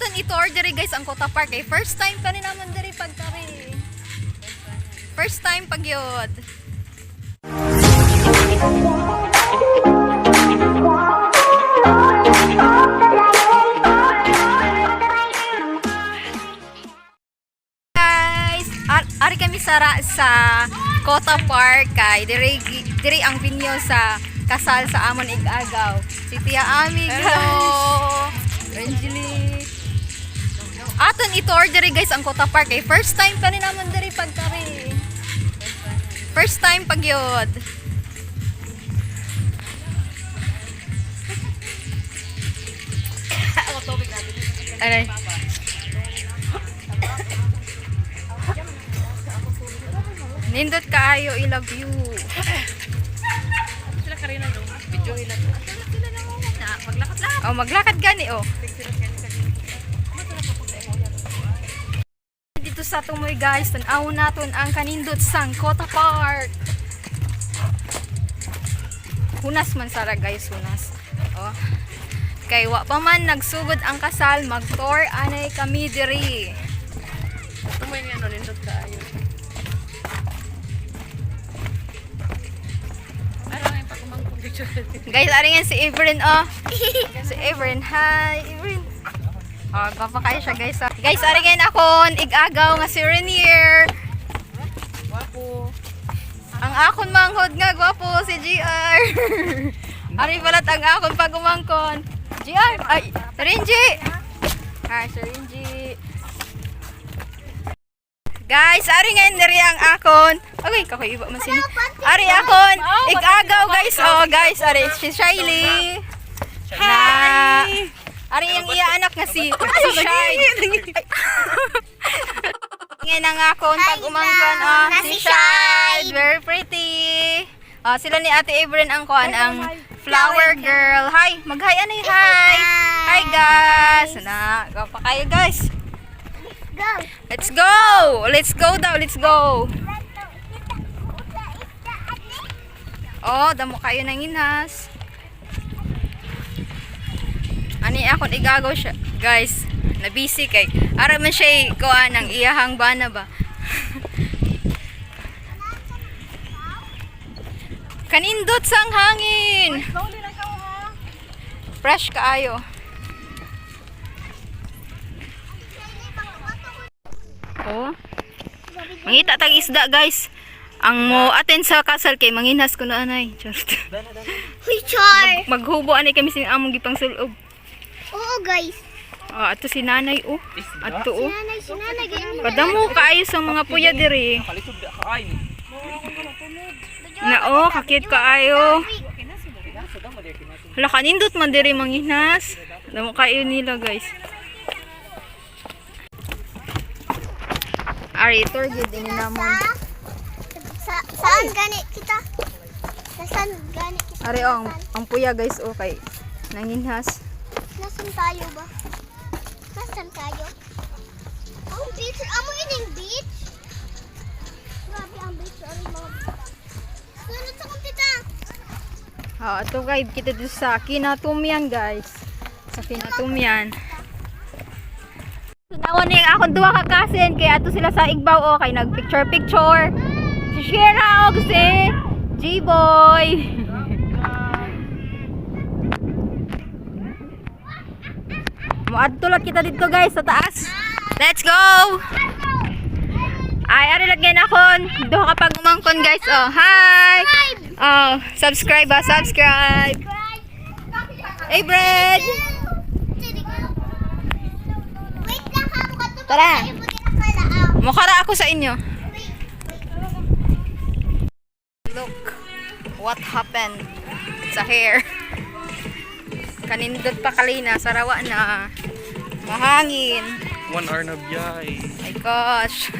Aton ito diri guys ang Kota Park kay first time pa ni naman diri pagkari. First time pag yun. Guys, ar ari kami sara sa Kota Park kay diri diri ang binyo sa kasal sa amon igagaw. Si Tia Ami. Hello. Angeli. Aton ito diri guys ang Kota Park kay first time pa ni naman diri pagkari. First time pag yun. Aray. Nindot kaayo, I love you. Sila karina do. Video nila do. Na, maglakad lang. Oh, maglakad gani oh. Sa tumoy guys, tanaw naton ang kanindot sang Kota Park. Hunas man sara guys, hunas. Oh. Kay wa pa man nagsugod ang kasal, mag-tour anay kami diri. Tumoy nga no, nindot ka ayo. Ano Guys, ari nga si Everin oh. si Everin, hi Everin. Oh, gwapa kayo siya guys. ah. Guys, ari nga akon igagaw nga si Renier. Wapo. Ang akon manghod nga gwapo si GR. Ari palat ang akon pag umangkon. GR, ay, Renji. Hi, Renji. Guys, ari nga diri ang akon. Okay, kakoy iba man sini. Ari akon, igagaw guys. Oh, guys, ari si Shiley. Hi. Ari yung iya anak nga si si Shai. Ngayon ang akon pag umangkon oh, si Shai. Very pretty. Oh, sila ni Ate Averin ang kuan ang flower girl. Hi, mag-hi anay hi. Hi guys. Na, go pa kayo guys. Go. Let's go. Let's go daw. Let's go. Oh, damo kayo ng inhas. Ani akon igagaw siya, guys. Na busy kay. Ara man siya kuan ng iyahang bana ba. Kanindot sang hangin. Fresh kaayo. Oh. Mangita tag isda guys. Ang mo attend sa kasal kay manginhas ko na anay. Charot. Richard. Maghubo anay kami sin among gipang sulog. Oo, guys. Ah, ato si nanay oh. Ato oh. Sinanay, sinanay. Ganyan mo. Kadamo kaayo sa mga puya diri. Na oh, kakit kaayo. Hala kanindot man diri manginhas. Damo kayo nila guys. Ari tour gid ini namon. Sa, saan gani kita? Sa saan gani kita? Ari oh, ang, ang puya guys oh kay nanginhas. Nasaan tayo ba? Nasaan tayo? Ang beach. Amo yun yung beach? Grabe ang beach. Yung mga... Sunod sa kumpita. Ah, ito guys, kita dito sa Kinatumyan guys. Sa Kinatumyan. Nawan niya akong duha ka kasin kaya ato sila sa Igbaw o kay nagpicture picture. Si Shira o si G-Boy. Muadto lang kita dito guys sa taas. Let's go! Ay, ari lagyan akon. Duha ka pag umangkon guys. Oh, hi! Oh, subscribe ah, subscribe. Hey, to Tara. Mukara ako sa inyo. Look what happened sa hair. Kanindot pa kalina, sarawa na. Mahangin. One hour na biyay. My gosh.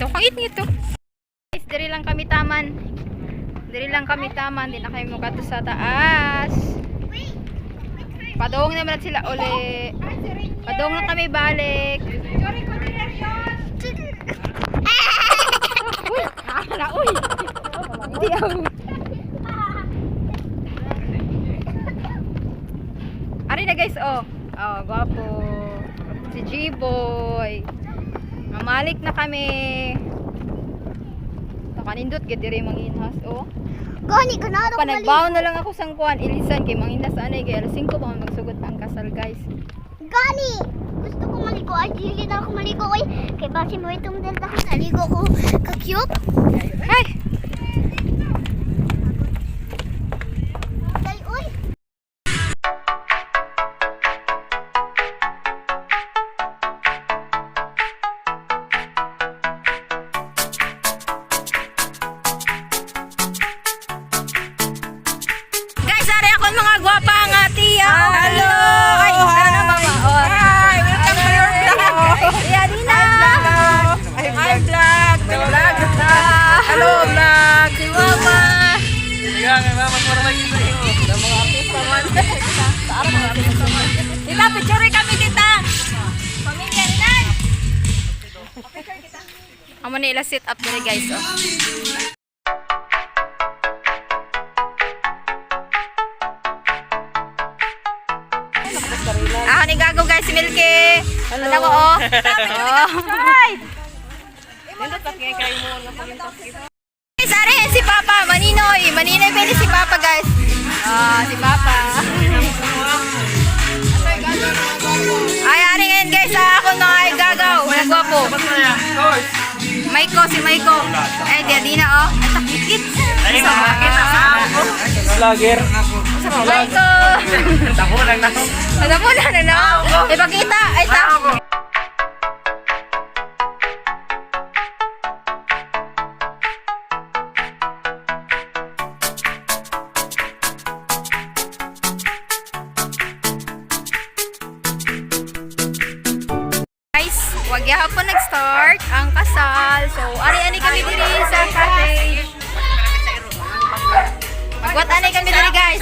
Ito, kangit nito. Guys, diri lang kami taman. Diri lang kami taman. Di na kayo mukha to sa taas. Padong naman sila uli. Padong na kami balik. Ari na guys, oh. Oh, gwapo. Si G-Boy. Mamalik na kami. Nakanindot, gid diri manginhas, oh. Gani, ganado Pa nagbaon na lang ako sang kuan, ilisan kay manginhas anay kay alas 5 pa man magsugot ang kasal, guys. Gani! Gusto ko maligo. Ay, hindi na ako maligo. Ay, kay basi mo itong delta ko. Naligo ko. Ka-cute. Ay, vlog! Hello, vlog. Si mama. Kaya nga mama, para lagi sa iyo. Tita, picture kami tita. Pamilya nan. Amo ni ila sit up diri guys oh. Ah, ni gago guys si Milky. Hello. Ano oh? oh. Guys, ari si Papa, Maninoy. Maninoy pwede si Papa guys. Ah, si Papa. Ay, ari ngayon guys, ah, ako na ay gagaw. Wala gwapo. Maiko, si Maiko. Ay, di, di na, oh. Ay, takikit. Sa Vlogger. Maiko. Tako lang na to. Ano mo na, ano? Ipakita. Ay, ta. Guys, wag hapon nag-start ang kasal. So, ari-ani kami diri sa cottage. Magwat-ani kami diri, guys.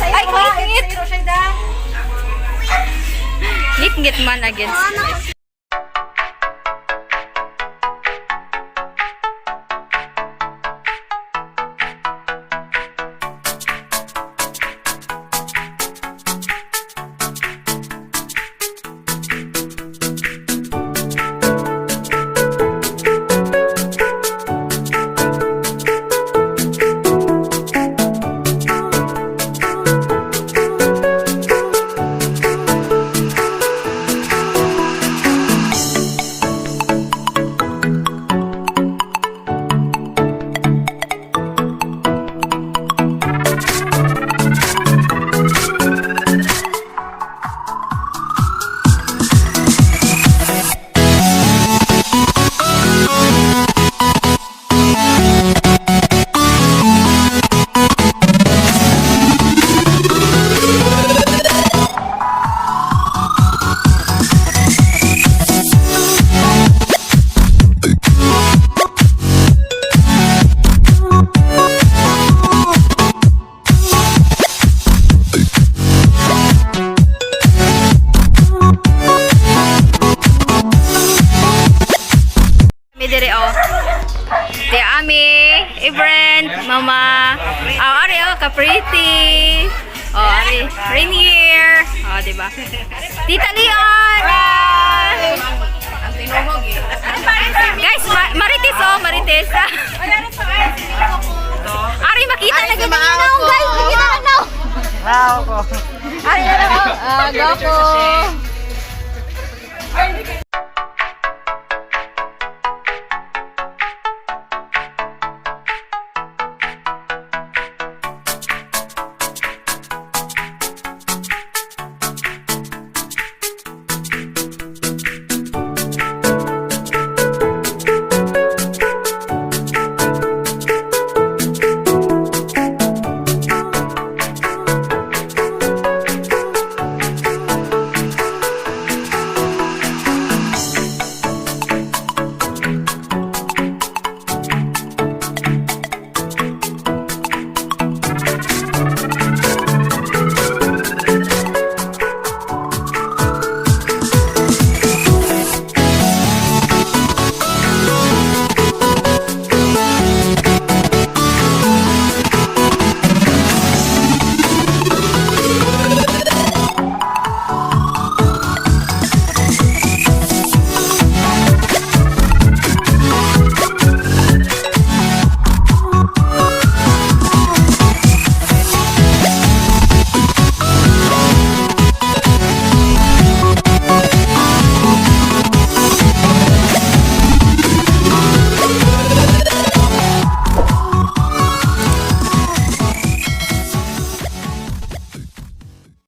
Ay, ngit-ngit. Ngit-ngit man against. Ba? Tita Leon. Guys, ma- Marites oh, Marites. Ari makita na ganun na guys, makita na now. Ari na oh. Ah, gapo.